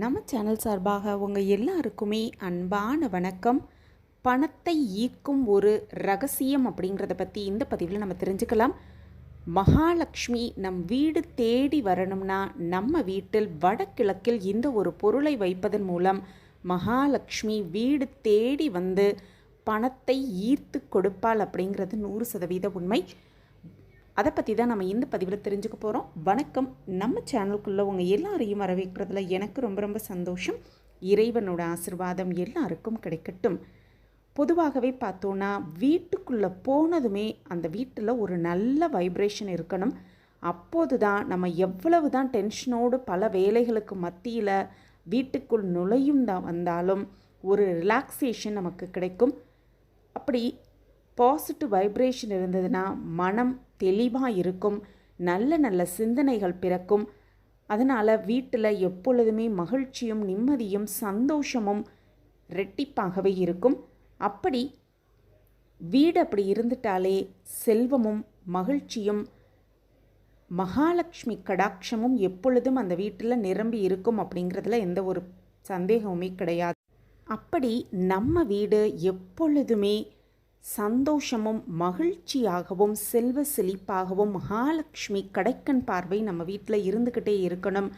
நம்ம சேனல் சார்பாக உங்கள் எல்லாருக்குமே அன்பான வணக்கம். பணத்தை ஈர்க்கும் ஒரு ரகசியம் அப்படிங்கிறத பற்றி இந்த பதிவில் நம்ம தெரிஞ்சுக்கலாம். மகாலட்சுமி நம் வீடு தேடி வரணும்னா நம்ம வீட்டில் வடகிழக்கில் இந்த ஒரு பொருளை வைப்பதன் மூலம் மகாலட்சுமி வீடு தேடி வந்து பணத்தை ஈர்த்து கொடுப்பாள் அப்படிங்கிறது நூறு சதவீத உண்மை. அதை பற்றி தான் நம்ம இந்த பதிவில் தெரிஞ்சுக்க போகிறோம் வணக்கம். நம்ம சேனலுக்குள்ளே உங்கள் எல்லாரையும் வரவேற்கிறதுல எனக்கு ரொம்ப ரொம்ப சந்தோஷம். இறைவனோட ஆசிர்வாதம் எல்லாருக்கும் கிடைக்கட்டும். பொதுவாகவே பார்த்தோன்னா வீட்டுக்குள்ளே போனதுமே அந்த வீட்டில் ஒரு நல்ல வைப்ரேஷன் இருக்கணும். அப்போது தான் நம்ம எவ்வளவு தான் டென்ஷனோடு பல வேலைகளுக்கு மத்தியில் வீட்டுக்குள் நுழையும் தான் வந்தாலும் ஒரு ரிலாக்ஸேஷன் நமக்கு கிடைக்கும். அப்படி பாசிட்டிவ் வைப்ரேஷன் இருந்ததுன்னா மனம் தெளிவாக இருக்கும் நல்ல நல்ல சிந்தனைகள் பிறக்கும். அதனால் வீட்டில் எப்பொழுதுமே மகிழ்ச்சியும் நிம்மதியும் சந்தோஷமும் ரெட்டிப்பாகவே இருக்கும். அப்படி வீடு அப்படி இருந்துட்டாலே செல்வமும் மகிழ்ச்சியும் மகாலட்சுமி கடாட்சமும் எப்பொழுதும் அந்த வீட்டில் நிரம்பி இருக்கும் அப்படிங்கிறதுல எந்த ஒரு சந்தேகமுமே கிடையாது. அப்படி நம்ம வீடு எப்பொழுதுமே சந்தோஷமும் மகிழ்ச்சியாகவும் செல்வ செழிப்பாகவும் மகாலட்சுமி கடைக்கண் பார்வை நம்ம வீட்டில் இருந்துக்கிட்டே இருக்கணும்.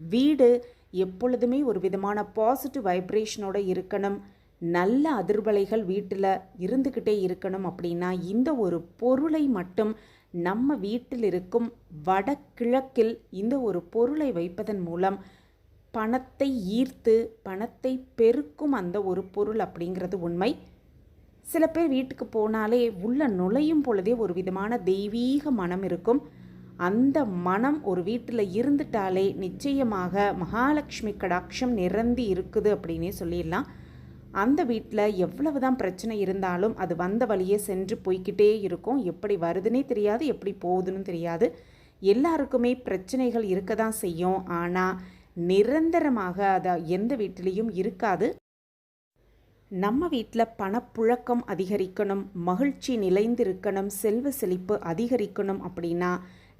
வீடு எப்பொழுதுமே ஒரு விதமான பாசிட்டிவ் வைப்ரேஷனோட இருக்கணும். நல்ல அதிர்வலைகள் வீட்டில் இருந்துக்கிட்டே இருக்கணும் அப்படின்னா இந்த ஒரு பொருளை மட்டும் நம்ம வீட்டில் இருக்கும் வடகிழக்கில் இந்த ஒரு பொருளை வைப்பதன் மூலம் பணத்தை ஈர்த்து பணத்தை பெருக்கும் அந்த ஒரு பொருள் அப்படிங்கிறது உண்மை. சில பேர் வீட்டுக்கு போனாலே உள்ள நுழையும் பொழுதே ஒரு விதமான தெய்வீக மனம் இருக்கும். அந்த மனம் ஒரு வீட்டில் இருந்துட்டாலே நிச்சயமாக மகாலட்சுமி கடாட்சம் நிரம்பி இருக்குது அப்படின்னே சொல்லிடலாம். அந்த வீட்டில் எவ்வளவு தான் பிரச்சனை இருந்தாலும் அது வந்த வழியே சென்று போய்கிட்டே இருக்கும். எப்படி வருதுன்னே தெரியாது எப்படி போகுதுன்னு தெரியாது. எல்லாருக்குமே பிரச்சனைகள் இருக்க தான் செய்யும். ஆனால் நிரந்தரமாக அதை எந்த வீட்டிலையும் இருக்காது. நம்ம வீட்டில் பணப்புழக்கம் அதிகரிக்கணும் மகிழ்ச்சி நிலைந்திருக்கணும் செல்வ செழிப்பு அதிகரிக்கணும் அப்படின்னா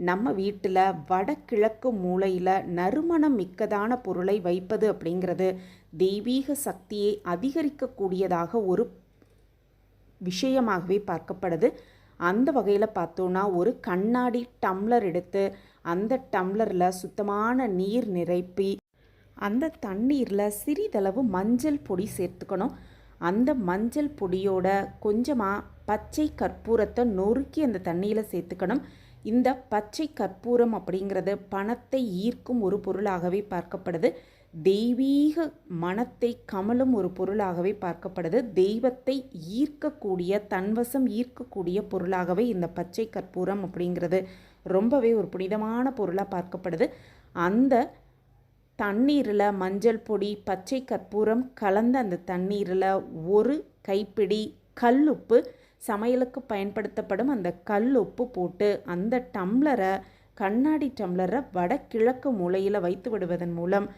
நம்ம வீட்டில் வடகிழக்கு மூலையில் நறுமணம் மிக்கதான பொருளை வைப்பது அப்படிங்கிறது தெய்வீக சக்தியை அதிகரிக்கக்கூடியதாக ஒரு விஷயமாகவே பார்க்கப்படுது. அந்த வகையில் பார்த்தோன்னா ஒரு கண்ணாடி டம்ளர் எடுத்து அந்த டம்ளரில் சுத்தமான நீர் நிரப்பி அந்த தண்ணீரில் சிறிதளவு மஞ்சள் பொடி சேர்த்துக்கணும். அந்த மஞ்சள் பொடியோட கொஞ்சமாக பச்சை கற்பூரத்தை நொறுக்கி அந்த தண்ணியில் சேர்த்துக்கணும். இந்த பச்சை கற்பூரம் அப்படிங்கிறது பணத்தை ஈர்க்கும் ஒரு பொருளாகவே பார்க்கப்படுது. தெய்வீக மனத்தை கமலும் ஒரு பொருளாகவே பார்க்கப்படுது. தெய்வத்தை ஈர்க்கக்கூடிய தன்வசம் ஈர்க்கக்கூடிய பொருளாகவே இந்த பச்சை கற்பூரம் அப்படிங்கிறது ரொம்பவே ஒரு புனிதமான பொருளாக பார்க்கப்படுது. அந்த தண்ணீரில் மஞ்சள் பொடி பச்சை கற்பூரம் கலந்த அந்த தண்ணீரில் ஒரு கைப்பிடி கல்லுப்பு சமையலுக்கு பயன்படுத்தப்படும் அந்த கல்லுப்பு போட்டு அந்த டம்ளரை கண்ணாடி டம்ளரை வடகிழக்கு மூலையில் வைத்து விடுவதன் மூலம்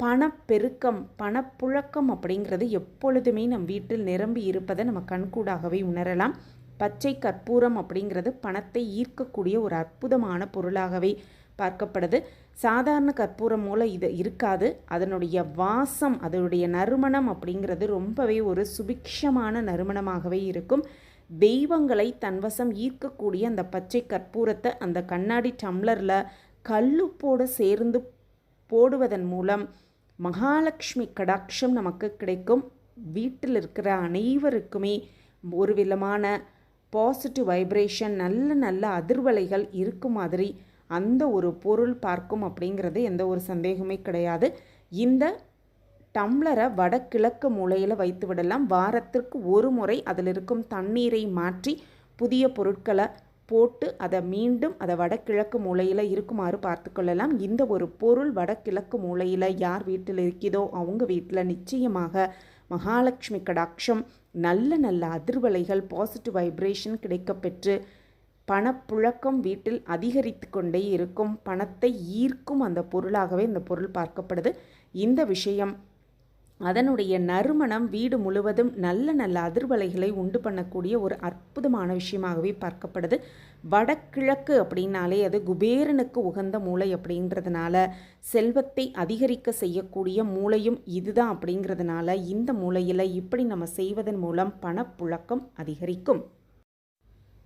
பணப்பெருக்கம் பணப்புழக்கம் அப்படிங்கிறது எப்பொழுதுமே நம் வீட்டில் நிரம்பி இருப்பதை நம்ம கண்கூடாகவே உணரலாம். பச்சை கற்பூரம் அப்படிங்கிறது பணத்தை ஈர்க்கக்கூடிய ஒரு அற்புதமான பொருளாகவே பார்க்கப்படுது. சாதாரண கற்பூரம் மூலம் இது இருக்காது. அதனுடைய வாசம் அதனுடைய நறுமணம் அப்படிங்கிறது ரொம்பவே ஒரு சுபிக்ஷமான நறுமணமாகவே இருக்கும். தெய்வங்களை தன்வசம் ஈர்க்கக்கூடிய அந்த பச்சை கற்பூரத்தை அந்த கண்ணாடி டம்ளரில் கல்லுப்போடு சேர்ந்து போடுவதன் மூலம் மகாலட்சுமி கடாட்சம் நமக்கு கிடைக்கும். வீட்டில் இருக்கிற அனைவருக்குமே ஒரு விதமான பாசிட்டிவ் வைப்ரேஷன் நல்ல நல்ல அதிர்வலைகள் இருக்கும் மாதிரி அந்த ஒரு பொருள் பார்க்கும் அப்படிங்கிறது எந்த ஒரு சந்தேகமே கிடையாது. இந்த டம்ளரை வடகிழக்கு மூலையில் வைத்து விடலாம். வாரத்திற்கு ஒரு முறை அதில் இருக்கும் தண்ணீரை மாற்றி புதிய பொருட்களை போட்டு அதை மீண்டும் அதை வடகிழக்கு மூலையில் இருக்குமாறு பார்த்துக்கொள்ளலாம் இந்த ஒரு பொருள் வடகிழக்கு மூலையில் யார் வீட்டில் இருக்கிறதோ அவங்க வீட்டில் நிச்சயமாக மகாலட்சுமி கடாட்சம் நல்ல நல்ல அதிர்வலைகள் பாசிட்டிவ் வைப்ரேஷன் கிடைக்கப்பெற்று பணப்புழக்கம் வீட்டில் அதிகரித்து கொண்டே இருக்கும். பணத்தை ஈர்க்கும் அந்த பொருளாகவே இந்த பொருள் பார்க்கப்படுது. இந்த விஷயம். அதனுடைய நறுமணம் வீடு முழுவதும் நல்ல நல்ல அதிர்வலைகளை உண்டு பண்ணக்கூடிய ஒரு அற்புதமான விஷயமாகவே பார்க்கப்படுது. வடகிழக்கு அப்படின்னாலே அது குபேரனுக்கு உகந்த மூளை அப்படின்றதுனால செல்வத்தை அதிகரிக்க செய்யக்கூடிய மூளையும் இதுதான் அப்படிங்கிறதுனால இந்த மூலையில் இப்படி நம்ம செய்வதன் மூலம் பணப்புழக்கம் அதிகரிக்கும்.